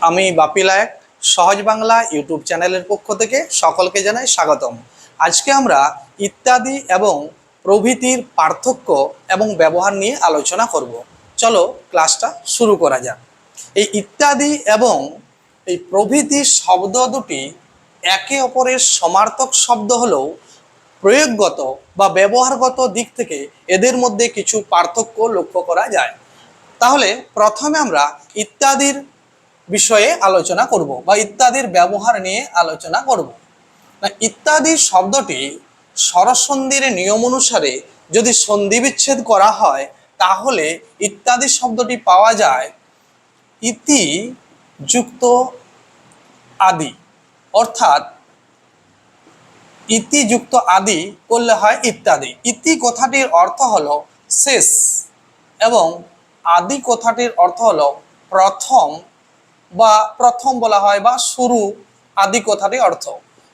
আমি বাপি লায়ক, সহজ বাংলা ইউটিউব চ্যানেলের পক্ষ থেকে সকলকে জানাই স্বাগতম। আজকে আমরা ইত্যাদি এবং প্রভৃতির পার্থক্য এবং ব্যবহার নিয়ে আলোচনা করব। চলো ক্লাসটা শুরু করা যাক। এই ইত্যাদি এবং এই প্রভৃতি শব্দ দুটি একে অপরের সমার্থক শব্দ হলেও প্রয়োগগত বা ব্যবহারগত দিক থেকে এদের মধ্যে কিছু পার্থক্য লক্ষ্য করা যায়। তাহলে প্রথমে আমরা ইত্যাদির বিষয়ে আলোচনা করব বা ইত্যাদির ব্যবহার নিয়ে আলোচনা করব। না, ইত্যাদি শব্দটি স্বরসন্ধির নিয়ম অনুসারে যদি সন্ধি বিচ্ছেদ করা হয়, তাহলে ইত্যাদি শব্দটি পাওয়া যায় ইতি যুক্ত আদি। অর্থাৎ ইতি যুক্ত আদি করলে হয় ইত্যাদি। ইতি কথাটির অর্থ হলো শেষ এবং আদি কথাটির অর্থ হলো প্রথম বা প্রথম বলা হয় বা শুরু আদি কথাটি অর্থ।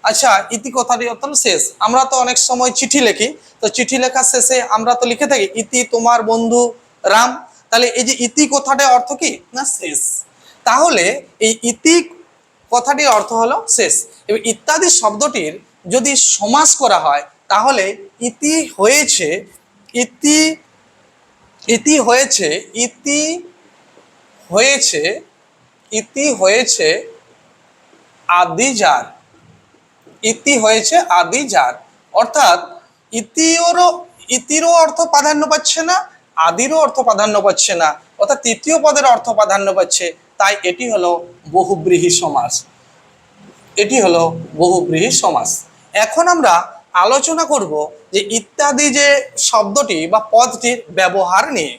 আচ্ছা ইতি কথাটি অর্থ শেষ। আমরা তো অনেক সময় চিঠি লিখি, তো চিঠি লেখার শেষে আমরা তো লিখে থাকি, ইতি তোমার বন্ধু রাম। তাহলে এই যে ইতি কথাটির অর্থ কি? না, শেষ। তাহলে এই ইতি কথাটির অর্থ হলো শেষ। এবং ইত্যাদি শব্দটির যদি সমাস করা হয়, তাহলে ইতি হয়েছে, ইতি ইতি হয়েছে ইতি হয়েছে ইতি হয়েছে আদিজার। ইতি হয়েছে আদিজার। অর্থাৎ ইতিরও ইতিরও অর্থ প্রাধান্য পাচ্ছে না, আদিরও অর্থ প্রাধান্য পাচ্ছে না। অর্থাৎ তৃতীয় পদের অর্থ প্রাধান্য পাচ্ছে, তাই এটি হলো বহুব্রীহি সমাস। এটি হলো বহুব্রীহি সমাস। এখন আমরা আলোচনা করব যে ইত্যাদি যে শব্দটি বা পদটির ব্যবহার নিয়ে।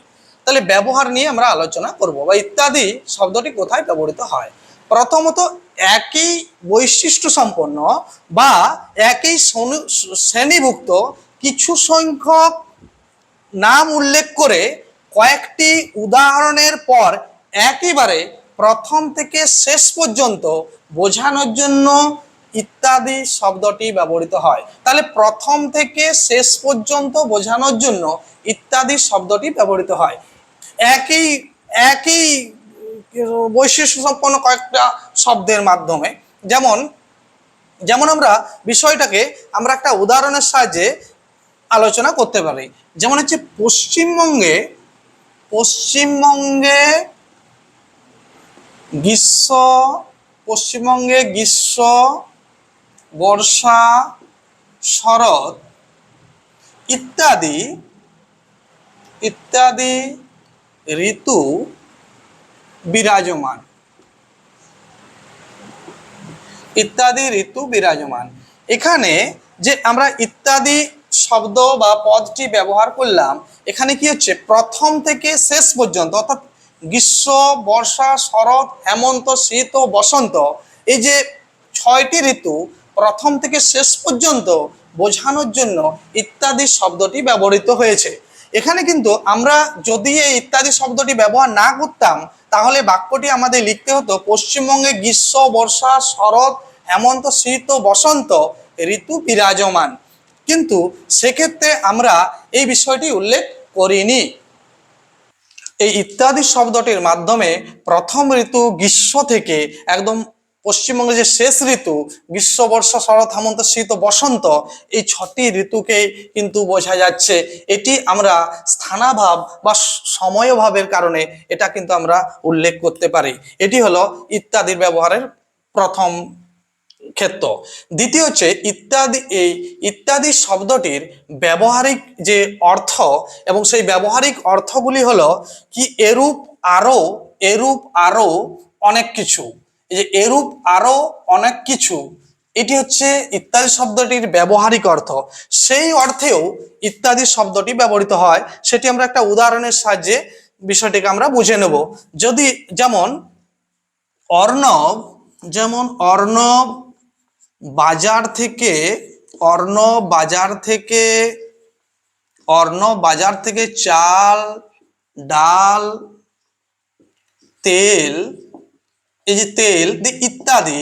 তাহলে ব্যবহার নিয়ে আমরা আলোচনা করব বা ইত্যাদি শব্দটি কোথায় ব্যবহৃত হয়? প্রথমত একই বৈশিষ্ট্য সম্পন্ন বা একই শ্রেণীভুক্ত কিছু সংখ্যক নাম উল্লেখ করে কয়েকটি উদাহরণের পর একেবারে প্রথম থেকে শেষ পর্যন্ত বোঝানোর জন্য ইত্যাদি শব্দটি ব্যবহৃত হয়। তাহলে প্রথম থেকে শেষ পর্যন্ত বোঝানোর জন্য ইত্যাদি শব্দটি ব্যবহৃত হয়। একই একই বৈশিষ্ট্য সম্পন্ন কয়েকটা শব্দের মাধ্যমে। যেমন যেমন আমরা বিষয়টাকে আমরা একটা উদাহরণের সাহায্যে আলোচনা করতে পারি। যেমন হচ্ছে পশ্চিমবঙ্গে পশ্চিমবঙ্গে গ্রীষ্ম পশ্চিমবঙ্গে গ্রীষ্ম, বর্ষা, শরৎ ইত্যাদি ইত্যাদি ঋতু বিরাজমান। ইত্যাদি ঋতু বিরাজমান। এখানে যে আমরা ইত্যাদি শব্দ বা পদটি ব্যবহার করলাম, এখানে কি হচ্ছে? প্রথম থেকে শেষ পর্যন্ত, অর্থাৎ গ্রীষ্ম, বর্ষা, শরৎ, হেমন্ত, শীত ও বসন্ত, এই যে ছয়টি ঋতু প্রথম থেকে শেষ পর্যন্ত বোঝানোর জন্য ইত্যাদি শব্দটি ব্যবহৃত হয়েছে। এখানে কিন্তু আমরা যদি এই ইত্যাদি শব্দটি ব্যবহার না করতাম, তাহলে বাক্যটি আমাদের লিখতে হতো, পশ্চিমবঙ্গে গ্রীষ্ম, বর্ষা, শরৎ, হেমন্ত, শীত, বসন্ত, ঋতু বিরাজমান। কিন্তু সেক্ষেত্রে আমরা এই বিষয়টি উল্লেখ করিনি। এই ইত্যাদি শব্দটির মাধ্যমে প্রথম ঋতু গ্রীষ্ম থেকে একদম পশ্চিমবঙ্গের যে শেষ ঋতু গ্রীষ্ম বর্ষা শরৎ, হেমন্ত, শীত বসন্ত, এই ছটি ঋতুকে কিন্তু বোঝা যাচ্ছে। এটি আমরা স্থানাভাব বা সময়ভাবের কারণে এটা কিন্তু আমরা উল্লেখ করতে পারি। এটি হলো ইত্যাদির ব্যবহারের প্রথম ক্ষেত্র। দ্বিতীয় হচ্ছে ইত্যাদি, এই ইত্যাদি শব্দটির ব্যবহারিক যে অর্থ এবং সেই ব্যবহারিক অর্থগুলি হলো কি এরূপ আরও এরূপ আরও অনেক কিছু। যে এরূপ আরও অনেক কিছু, এটি হচ্ছে ইত্যাদি শব্দটির ব্যবহারিক অর্থ। সেই অর্থেও ইত্যাদি শব্দটি ব্যবহৃত হয়। সেটি আমরা একটা উদাহরণের সাহায্যে বিষয়টিকে আমরা বুঝে নেব। যদি যেমন অর্ণব যেমন অর্ণব বাজার থেকে অর্ণ বাজার থেকে অর্ণ বাজার থেকে চাল, ডাল, তেল এই যে তেল ইত্যাদি,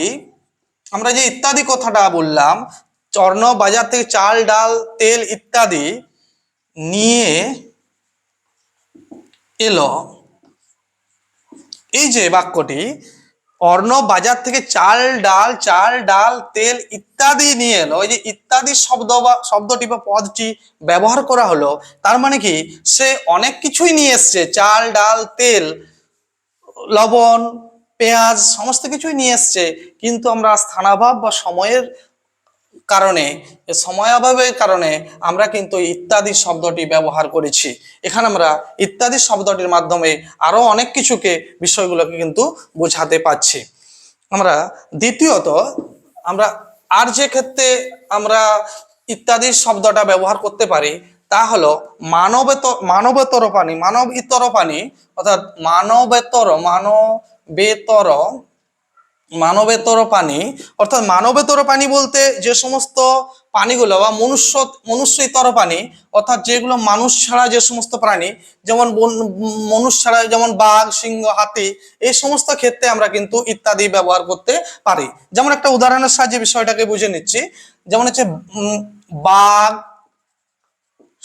আমরা যে ইত্যাদি কথাটা বললাম অর্ণব বাজার থেকে চাল, ডাল, তেল ইত্যাদি নিয়ে এলো। এই যে বাক্যটি অর্ণব বাজার থেকে চাল, ডাল চাল, ডাল, তেল ইত্যাদি নিয়ে এলো। ওই যে ইত্যাদি শব্দ বা, শব্দটি বা পদটি ব্যবহার করা হলো, তার মানে কি? সে অনেক কিছুই নিয়ে এসছে। চাল, ডাল, তেল, লবণ পেঁয়াজ, সমস্ত কিছুই নিয়ে এসছে। কিন্তু আমরা স্থানাভাব বা সময়ের কারণে সময় অভাবের কারণে আমরা কিন্তু ইত্যাদি শব্দটি ব্যবহার করেছি। এখানে আমরা ইত্যাদি শব্দটির মাধ্যমে আরও অনেক কিছুকে, বিষয়গুলোকে কিন্তু বোঝাতে পারছি। আমরা দ্বিতীয়ত, আমরা আর যে ক্ষেত্রে আমরা ইত্যাদি শব্দটা ব্যবহার করতে পারি তা হলো মানবেত, মানবেতর পানি, মানব ইতর পানি, অর্থাৎ মানবেতর মানবেতর মানবেতর পানি, অর্থাৎ মানবেতর পানি বলতে যে সমস্ত পানিগুলো বা মনুষ্য মনুষ্য ইতর পানি, অর্থাৎ যেগুলো মানুষ ছাড়া যে সমস্ত প্রাণী, যেমন মনুষ্য ছাড়া যেমন বাঘ, সিংহ, হাতি, এই সমস্ত ক্ষেত্রে আমরা কিন্তু ইত্যাদি ব্যবহার করতে পারি। যেমন একটা উদাহরণের সাহায্যে বিষয়টাকে বুঝে নিচ্ছি। যেমন হচ্ছে বাঘ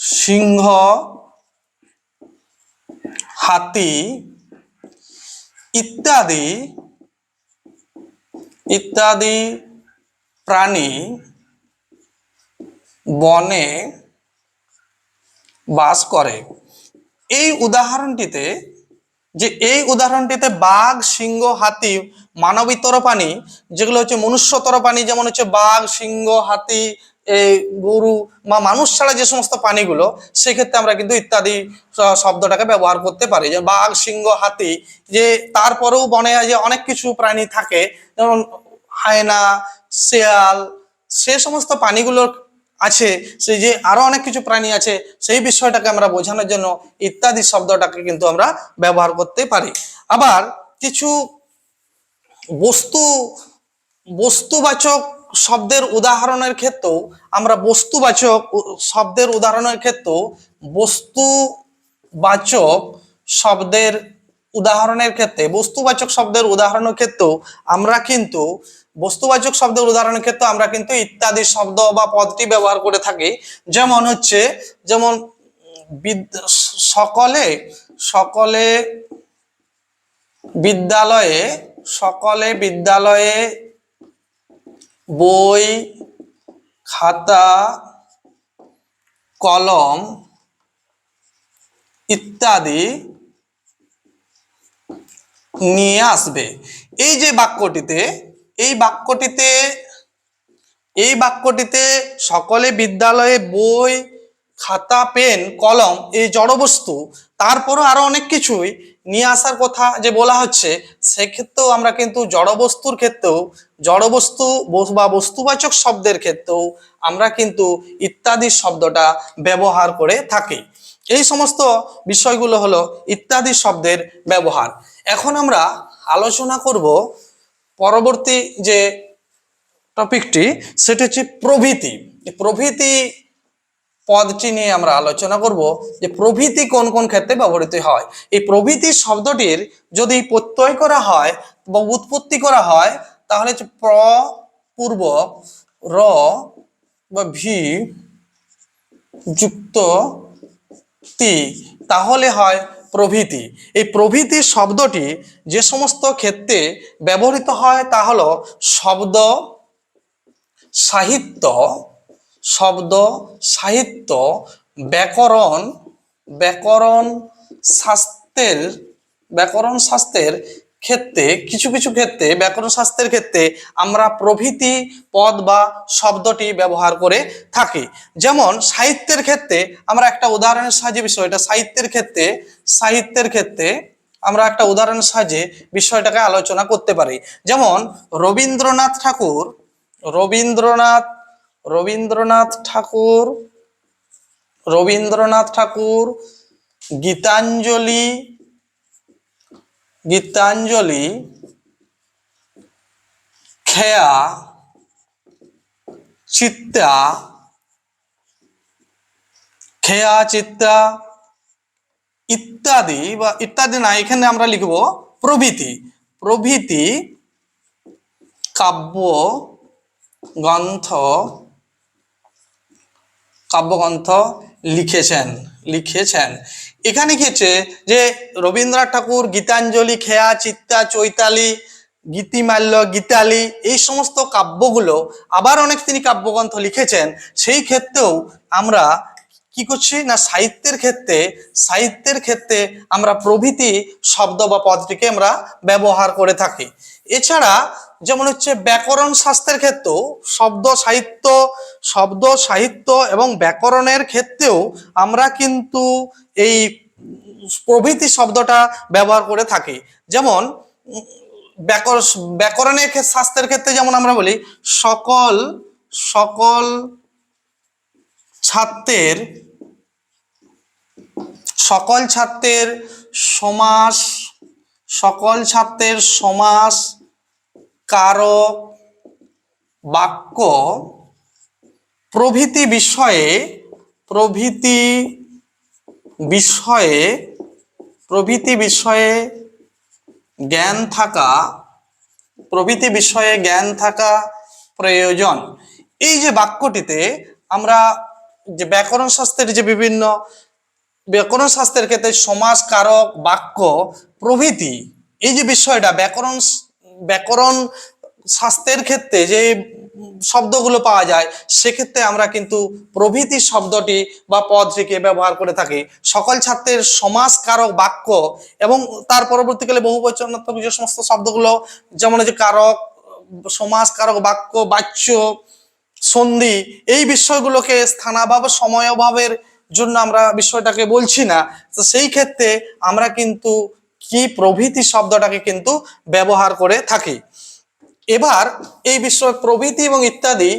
সিংহ, হাতি ইত্যাদি ইত্যাদি প্রাণী বনে বাস করে। এই উদাহরণটিতে, যে এই উদাহরণটিতে বাঘ, সিংহ, হাতি মানবিতর প্রাণী যেগুলো হচ্ছে মনুষ্যতর প্রাণী যেমন হচ্ছে বাঘ, সিংহ, হাতি এই গরু বা মানুষ ছাড়া যে সমস্ত প্রাণীগুলো, সেক্ষেত্রে আমরা কিন্তু ইত্যাদি শব্দটাকে ব্যবহার করতে পারি। যেমন বাঘ, সিংহ, হাতি, যে তারপরেও বনে যে অনেক কিছু প্রাণী থাকে, যেমন হায়না, শেয়াল, সে সমস্ত প্রাণীগুলো আছে সেই যে আরও অনেক কিছু প্রাণী আছে, সেই বিষয়টাকে আমরা বোঝানোর জন্য ইত্যাদি শব্দটাকে কিন্তু আমরা ব্যবহার করতে পারি। আবার কিছু বস্তু, বস্তুবাচক শব্দের উদাহরণের ক্ষেত্রেও আমরা বস্তুবাচক শব্দের উদাহরণের ক্ষেত্রেও বস্তুবাচক শব্দের উদাহরণের ক্ষেত্রে, বস্তুবাচক শব্দের উদাহরণের ক্ষেত্রেও আমরা কিন্তু, বস্তুবাচক শব্দের উদাহরণের ক্ষেত্রে আমরা কিন্তু ইত্যাদি শব্দ বা পদটি ব্যবহার করে থাকি। যেমন হচ্ছে, যেমন সকলে সকলে বিদ্যালয়ে সকলে বিদ্যালয়ে বই, খাতা, কলম ইত্যাদি নিয়ে আসবে। এই যে বাক্যটিতে, এই বাক্যটিতে এই বাক্যটিতে সকলে বিদ্যালয়ে বই খাতা, পেন, কলম এই জড়বস্তু, তারপরও আরও অনেক কিছুই নিয়ে আসার কথা যে বলা হচ্ছে, সেক্ষেত্রেও আমরা কিন্তু জড়বস্তুর ক্ষেত্রেও, জড়বস্তু বা বস্তুবাচক শব্দের ক্ষেত্রেও আমরা কিন্তু ইত্যাদি শব্দটা ব্যবহার করে থাকি। এই সমস্ত বিষয়গুলো হলো ইত্যাদি শব্দের ব্যবহার। এখন আমরা আলোচনা করব পরবর্তী যে টপিকটি সেটি হচ্ছে প্রভৃতি। প্রভৃতি পদটি নিয়ে আমরা আলোচনা করব যে প্রভৃতি কোন কোন ক্ষেত্রে ব্যবহৃত হয়। এই প্রভৃতি শব্দটির যদি প্রত্যয় করা হয় বা উৎপত্তি করা হয়, তাহলে হচ্ছে প্র, পূর্ব, র বা ভি, যুক্ত, তি। তাহলে হয় প্রভৃতি। এই প্রভৃতি শব্দটি যে সমস্ত ক্ষেত্রে ব্যবহৃত হয়, তা হলো শব্দ, সাহিত্য শব্দ, সাহিত্য, ব্যাকরণ ব্যাকরণ শাস্ত্রের ব্যাকরণ শাস্ত্রের ক্ষেত্রে, কিছু কিছু ক্ষেত্রে, ব্যাকরণ শাস্ত্রের ক্ষেত্রে আমরা প্রভৃতি পদ বা শব্দটি ব্যবহার করে থাকি। যেমন সাহিত্যের ক্ষেত্রে আমরা একটা উদাহরণের সাহায্যে বিষয়টা সাহিত্যের ক্ষেত্রে সাহিত্যের ক্ষেত্রে আমরা একটা উদাহরণের সাহায্যে বিষয়টাকে আলোচনা করতে পারি। যেমন রবীন্দ্রনাথ ঠাকুর, রবীন্দ্রনাথ রবীন্দ্রনাথ ঠাকুর রবীন্দ্রনাথ ঠাকুর, গীতাঞ্জলি গীতাঞ্জলি, খেয়া, চিত্তা খেয়া, চিত্তা ইত্যাদি বা ইত্যাদি না, এখানে আমরা লিখব প্রভৃতি। প্রভৃতি, কাব্য, গ্রন্থ কাব্যগ্রন্থ লিখেছেন লিখেছেন। এখানে কি যে রবীন্দ্রনাথ ঠাকুর, গীতাঞ্জলি, খেয়া, চিত্তা, চৈতালি, গীতিমাল্য, গীতালি, এই সমস্ত কাব্যগুলো আবার অনেক তিনি কাব্যগ্রন্থ লিখেছেন, সেই ক্ষেত্রেও আমরা কি করছি? না সাহিত্যের ক্ষেত্রে সাহিত্যের ক্ষেত্রে আমরা প্রভৃতি শব্দ বা পদটিকে আমরা ব্যবহার করে থাকি। এছাড়া যেমন হচ্ছে ব্যাকরণ শাস্ত্রের ক্ষেত্রেও শব্দ সাহিত্য শব্দ সাহিত্য এবং ব্যাকরণের ক্ষেত্রেও আমরা কিন্তু এই প্রভৃতি শব্দটা ব্যবহার করে থাকি। যেমন ব্যাকরণের শাস্ত্রের ক্ষেত্রে যেমন আমরা বলি, সকল সকল ছাত্রের সকল ছাত্রের সমাস, সকল ছাত্রের সমাস কারক বাক্য প্রভৃতি বিষয়ে প্রভৃতি বিষয়ে প্রভৃতি বিষয়ে জ্ঞান থাকা, প্রভৃতি বিষয়ে জ্ঞান থাকা প্রয়োজন। এই যে বাক্যটিতে আমরা যে ব্যাকরণ শাস্ত্রের যে বিভিন্ন ব্যাকরণ শাস্ত্রের ক্ষেত্রে সমাস কারক, বাক্য, প্রভৃতি, এই যে বিষয়টা, ব্যাকরণ ব্যাকরণ শাস্ত্রের ক্ষেত্রে যে শব্দগুলো পাওয়া যায়, সেক্ষেত্রে আমরা কিন্তু প্রভৃতি শব্দটি বা পদটিকে ব্যবহার করে থাকি। সকল ছাত্রের সমাস কারক, বাক্য এবং তার পরবর্তীকালে বহু বচনাত্মক যে সমস্ত শব্দগুলো, যেমন যে কারক সমাস কারক, বাক্য, বাচ্য, সন্ধি, এই বিষয়গুলোকে স্থানাভাব, সময় অভাবের জন্য আমরা বিষয়টাকে বলছি না। তো সেই ক্ষেত্রে আমরা কিন্তু কি প্রভৃতি শব্দটাকে কিন্তু ব্যবহার করে থাকি। এবার এই বিষয় প্রভৃতি এবং ইত্যাদি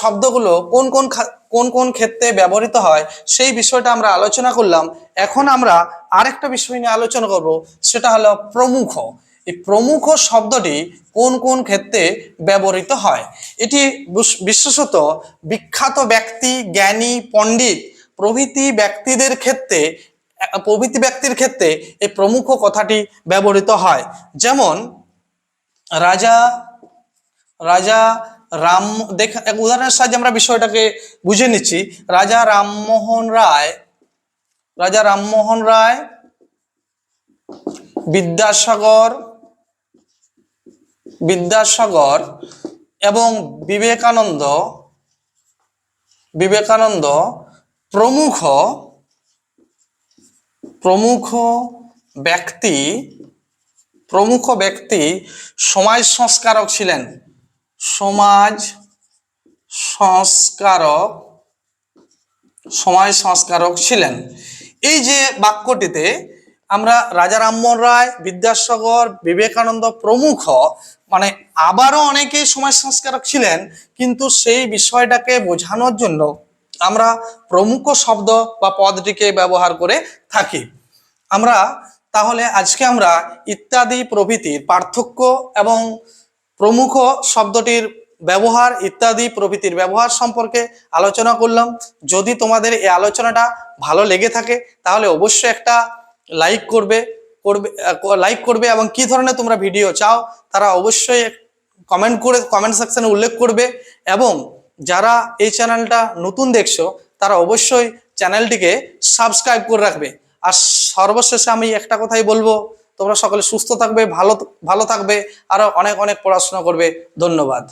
শব্দগুলো কোন কোন কোন কোন ক্ষেত্রে ব্যবহৃত হয় সেই বিষয়টা আমরা আলোচনা করলাম। এখন আমরা আরেকটা বিষয় নিয়ে আলোচনা করব, সেটা হলো প্রমুখ। এই প্রমুখ শব্দটি কোন কোন ক্ষেত্রে ব্যবহৃত হয়? এটি বিশেষত বিখ্যাত ব্যক্তি, জ্ঞানী, পণ্ডিত প্রভৃতি ব্যক্তিদের ক্ষেত্রে, প্রভৃতি ব্যক্তির ক্ষেত্রে এই প্রমুখ কথাটি ব্যবহৃত হয়। যেমন, রাজা রাজা রাম, দেখ, এক উদাহরণের সাহায্যে আমরা বিষয়টাকে বুঝে নিচ্ছি। রাজা রামমোহন রায়, রাজা রামমোহন রায়, বিদ্যাসাগর বিদ্যাসাগর এবং বিবেকানন্দ বিবেকানন্দ প্রমুখ প্রমুখ ব্যক্তি প্রমুখ ব্যক্তি সমাজ সংস্কারক ছিলেন। সমাজ সংস্কারক সমাজ সংস্কারক ছিলেন। এই যে বাক্যটিতে আমরা রাজা রামমোহন রায়, বিদ্যাসাগর, বিবেকানন্দ প্রমুখ মানে আবারও অনেকেই সমাজ সংস্কারক ছিলেন, কিন্তু সেই বিষয়টাকে বোঝানোর জন্য আমরা প্রমুখ শব্দ বা পদটিকে ব্যবহার করে থাকি। আমরা তাহলে আজকে আমরা ইত্যাদি প্রভৃতির পার্থক্য এবং প্রমুখ শব্দটির ব্যবহার, ইত্যাদি প্রভৃতির ব্যবহার সম্পর্কে আলোচনা করলাম। যদি তোমাদের এই আলোচনাটা ভালো লেগে থাকে, তাহলে অবশ্যই একটা লাইক করবে করবে লাইক করবে এবং কি ধরনের তোমরা ভিডিও চাও, তারা অবশ্যই কমেন্ট করে কমেন্ট সেকশনে উল্লেখ করবে এবং যারা এই চ্যানেলটা নতুন দেখছ, তারা অবশ্যই চ্যানেলটিকে সাবস্ক্রাইব করে রাখবে। আর সর্বশেষে আমি একটা কথাই বলব, তোমরা সকলে সুস্থ থাকবে, ভালো ভালো থাকবে আরও অনেক অনেক পড়াশোনা করবে। ধন্যবাদ।